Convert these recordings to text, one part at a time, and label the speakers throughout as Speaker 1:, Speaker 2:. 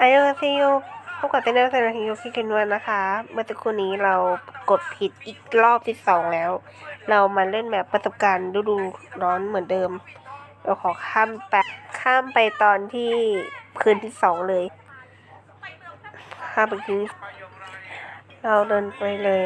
Speaker 1: อายาเซโยพบกับเต้นเซนทีโยคิเคนวันนะคะ เมื่อสักครู่นี้เรากดผิดอีกรอบที่สองแล้ว เรามาเล่นแบบประสบการณ์ฤดูร้อนเหมือนเดิม เราขอข้ามไปข้ามไปตอนที่คืนที่สองเลยข้ามไปคืนเราเดินไปเลย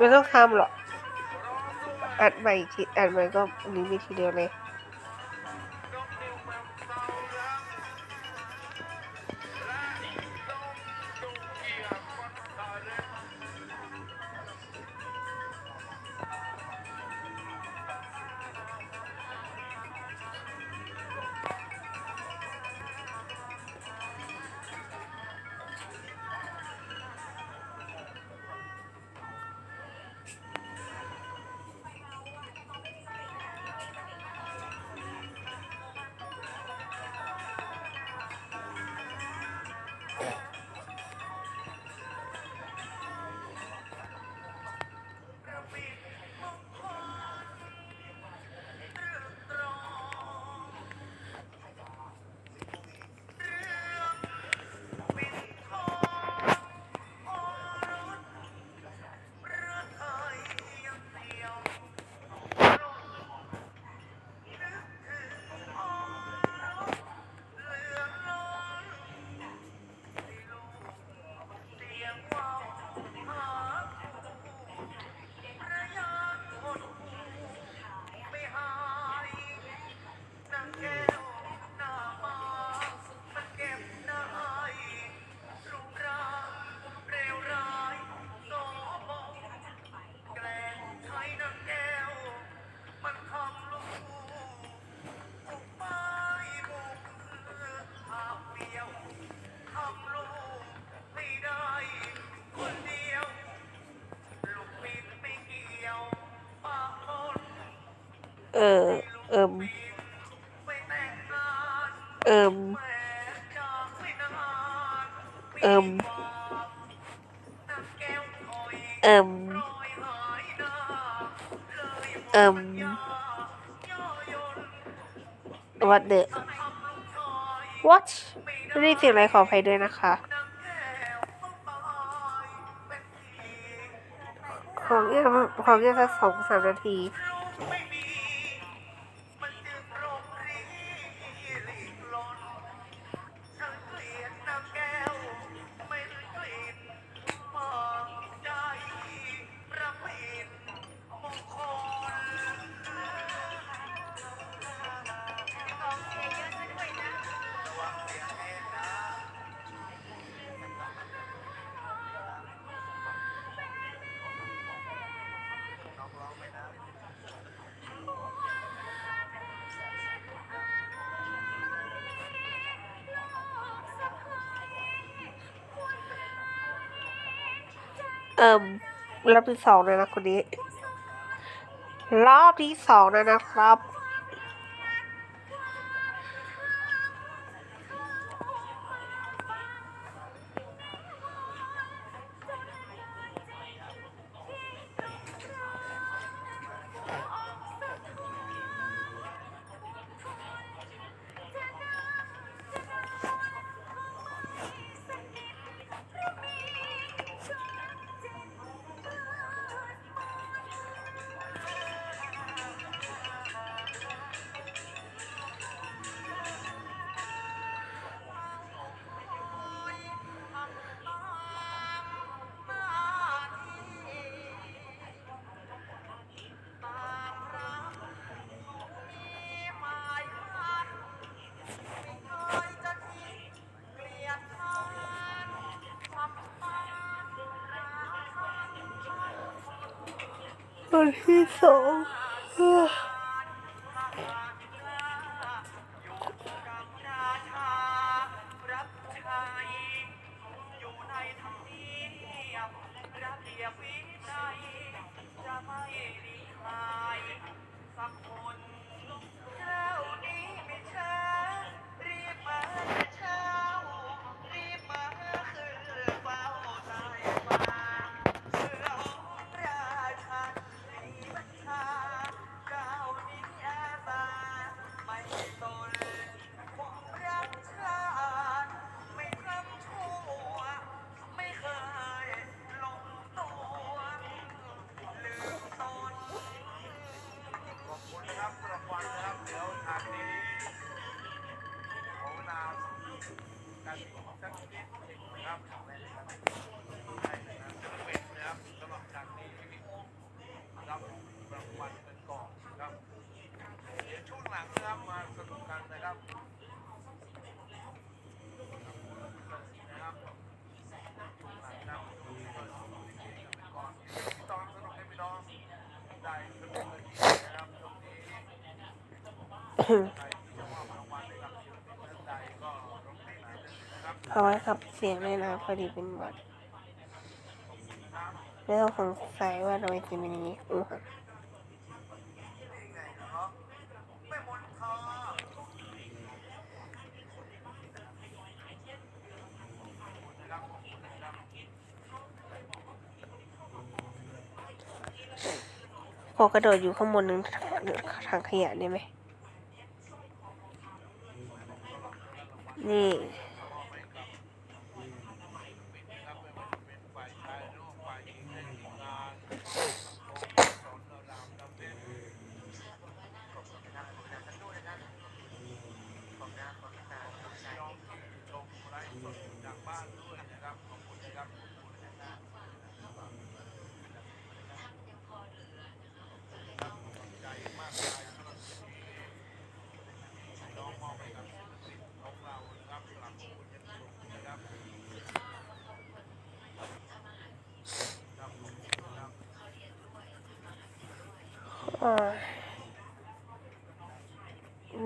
Speaker 1: ไม่ต้องทำหรอก อัดใหม่อีกทีอัดใหม่ก็อันนี้มีทีเดียวเลย ออเอิมเอิมเอิมเอิมเอิม what the what ไม่ได้เสียงอะไรขออภัยด้วยนะคะของเงียบของเงียบสักสองสามนาที เอิ่มรอบที่สองเลยนะคนนี้ รอบที่สองนะนะครับ
Speaker 2: วันที่ส
Speaker 1: ก นะ
Speaker 3: ครับเอาไว้ครับ
Speaker 2: เสียงเลยนะพอดีเป็นหวัดไม่ต้องสงสัยว่าทำไมจะเป็นอย่างนี้อู้หู
Speaker 1: ไม่มนทอ
Speaker 2: ขอกระโดดอยู่ข้างบนหนึ่งทางขยะได้ไหมนี่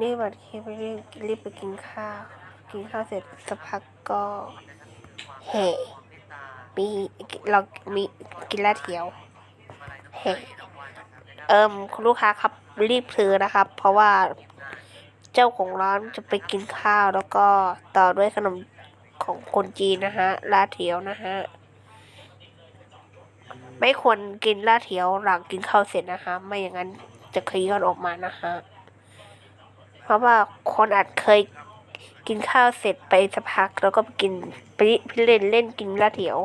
Speaker 2: นี่บัดเคไปรีบรีบไปกินข้าว กินข้าวเสร็จสักพักก็เฮ่มีเรามีกินลาเทียวเฮ่เอิมคุณลูกค้าครับรีบซื้อนะครับ เพราะว่าเจ้าของร้านจะไปกินข้าวแล้วก็ต่อด้วยขนมของคนจีนนะฮะลาเทียวนะฮะ ไม่ควรกินลาดเทียวหลังกินข้าวเสร็จนะคะ ไม่อย่างนั้นจะคลี่อนออกมานะคะเพราะว่าคนอาจเคยกินข้าวเสร็จไปสักพักแล้วก็ไปกินไปเล่นเล่นกินลาดเทียว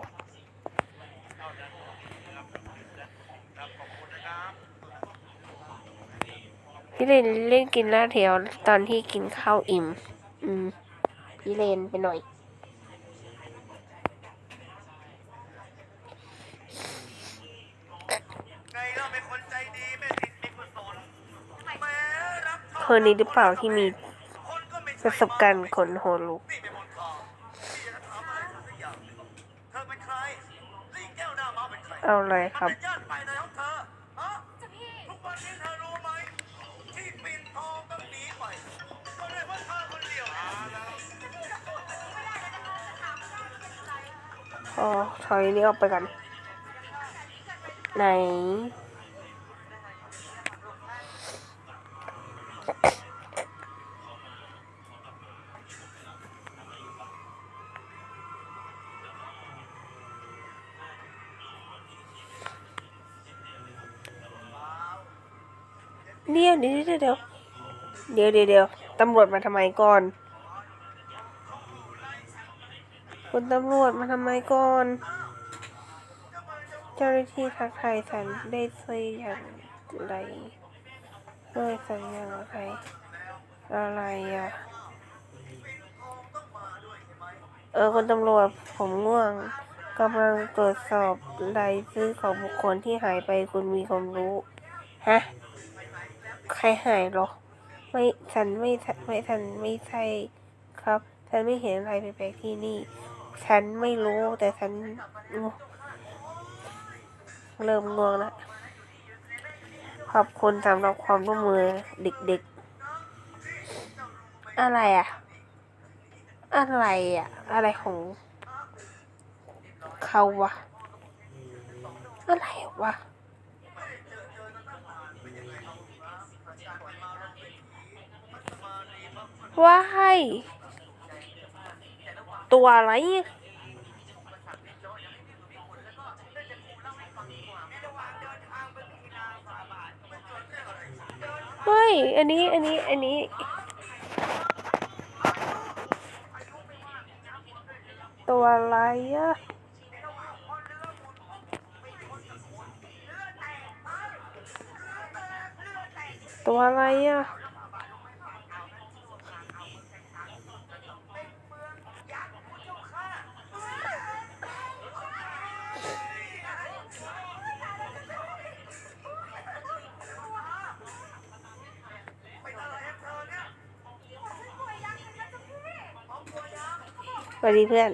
Speaker 2: พี่เลนเล่นกินลาดเทียวตอนที่กินข้าวอิ่ม อืมพี่เลนไปหน่อย
Speaker 1: ไงเราเป็นคนใจดีไม่ติดมีกุศลแม้รับ
Speaker 2: คนนี้หรือเปล่าที่มีประสบการณ์ขนหัวลุก
Speaker 1: เอามอะไรเธอสักอยนึ่งเธอเป็นใครลี่แก้วหน้าม้าเป็นใคร
Speaker 2: เอาเลยครับ
Speaker 1: มัน ไหน เดี๋ยว
Speaker 2: เดี๋ยวเดี๋ยวเดี๋ยวตำรวจมาทำไมก่อน คุณตำรวจมาทำไมก่อน เจ้าหน้าที่ทักทายฉันได้ช่วยอย่างไรช่วยสัญญาอะไรอะไรอะ เออคุณตำรวจผมง่วงกำลังตรวจสอบรายชื่อของบุคคลที่หายไปคุณมีความรู้ ฮะ ใครหายหรอ ไม่ฉันไม่ไม่ฉันไม่ใช่ครับ ฉันไม่เห็นอะไรแปลกๆที่นี่ ฉันไม่รู้แต่ฉันเริ่มง่วงแล้วขอบคุณสำหรับความร่วมมือเด็กๆ อะไรอะอะไรอะอะไรของเขาวะ อะไรวะ ว้ายตัวอะไรเนี่ยเฮ้ย อันนี้ อันนี้ อันนี้ ตัวอะไรอะตัวอะไรอะ สวัสดีเพื่อน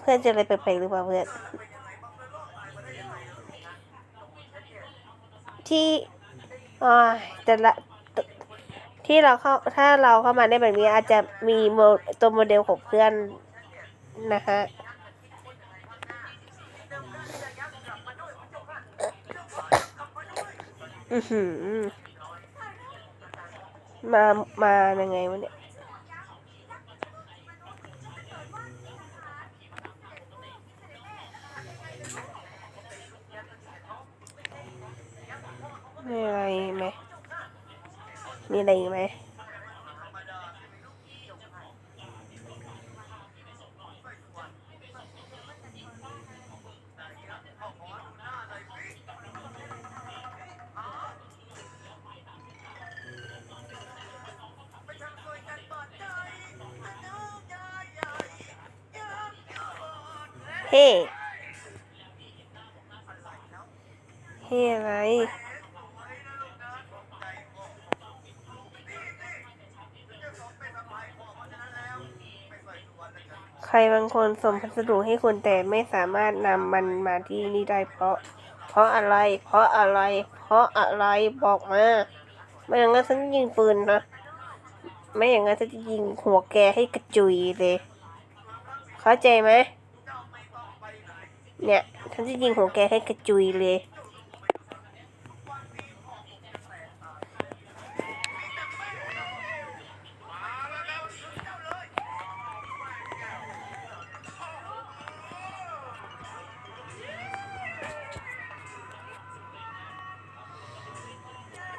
Speaker 2: เพื่อนจะอะไรแปลกๆหรือเปล่าเพื่อนที่อ่าแต่ละที่เราเข้าถ้าเราเข้ามาได้แบบนี้อาจจะมีโมตัวโมเดลของเพื่อนนะฮะ อือหือ มา มายังไงวะเนี่ย มีอะไรไหม มีอะไรไหม เฮ้เฮ้อะไรใครบางคนส่งพัสดุให้คุณแต่ไม่สามารถนำมันมาที่นี่ได้เพราะ เพราะอะไร เพราะอะไร เพราะอะไรบอกมาไม่อย่างนั้นฉันยิงปืนนะไม่อย่างนั้นฉันจะยิงหัวแกให้กระจุยเลย เข้าใจไหม เนี่ยฉันจะยิงหัวแกให้กระจุยเลย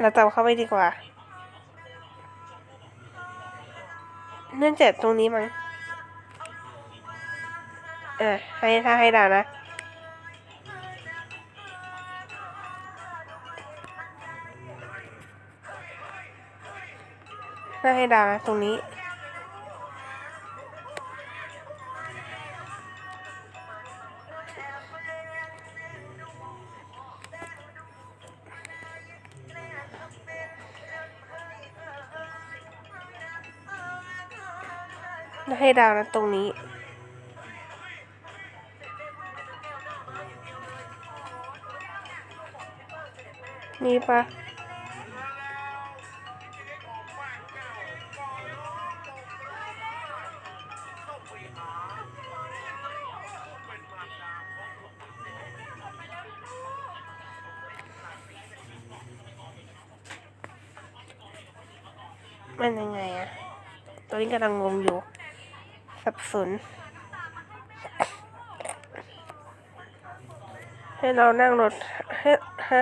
Speaker 2: เราตามเข้าไปดีกว่า เนื่องจากตรงนี้มั้งเออให้ถ้าให้ดาวนะ ถ้าให้ดาวนะตรงนี้ ให้ดาวนะตรงนี้นี่ปะ มันยังไงอะตอนนี้กำลังงงอยู่ สับสน ให้เรานั่งรถให้ฮะ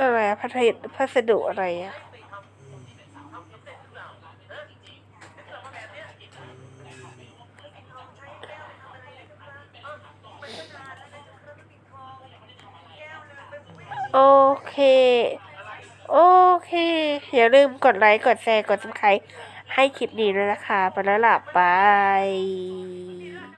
Speaker 2: อะ
Speaker 1: ไร
Speaker 2: พัสดุพัสดุอะไรอะโอเค โอเค อย่าลืมกดไลค์ กดแชร์ กด subscribe ให้คลิปนี้ด้วยนะคะ ไปแล้วล่ะบาย